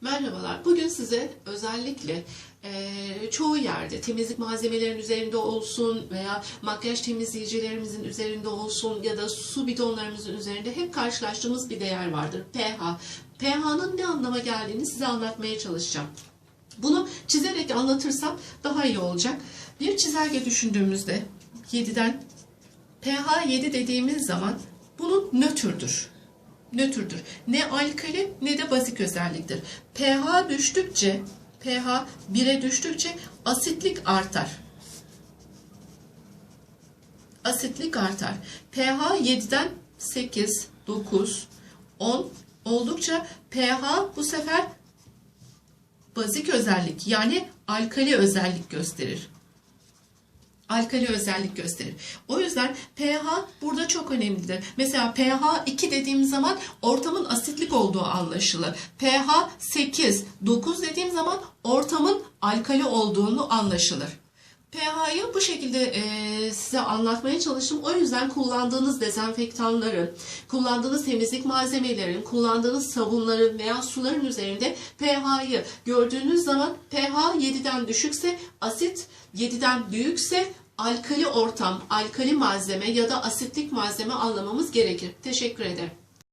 Merhabalar. Bugün size özellikle eee, çoğu yerde temizlik malzemelerinin üzerinde olsun veya makyaj temizleyicilerimizin üzerinde olsun ya da su bidonlarımızın üzerinde hep karşılaştığımız bir değer vardır. pH. pH'nın ne anlama geldiğini size anlatmaya çalışacağım. Bunu çizerek anlatırsam daha iyi olacak. Bir çizelge düşündüğümüzde 7'den pH 7 dediğimiz zaman bunun nötrdür nötrdür. Ne alkali ne de bazik özelliktir. pH düştükçe pH 1'e düştükçe asitlik artar. Asitlik artar. pH 7'den 8, 9, 10 oldukça pH bu sefer bazik özellik yani alkali özellik gösterir alkali özellik gösterir. O yüzden pH burada çok önemlidir. Mesela pH 2 dediğim zaman ortamın asitlik olduğu anlaşılır. pH 8, 9 dediğim zaman ortamın alkali olduğunu anlaşılır. pH'yı bu şekilde e, size anlatmaya çalıştım. O yüzden kullandığınız dezenfektanların, kullandığınız temizlik malzemelerin, kullandığınız sabunların veya suların üzerinde pH'yı gördüğünüz zaman pH 7'den düşükse asit 7'den büyükse alkali ortam, alkali malzeme ya da asitlik malzeme anlamamız gerekir. Teşekkür ederim.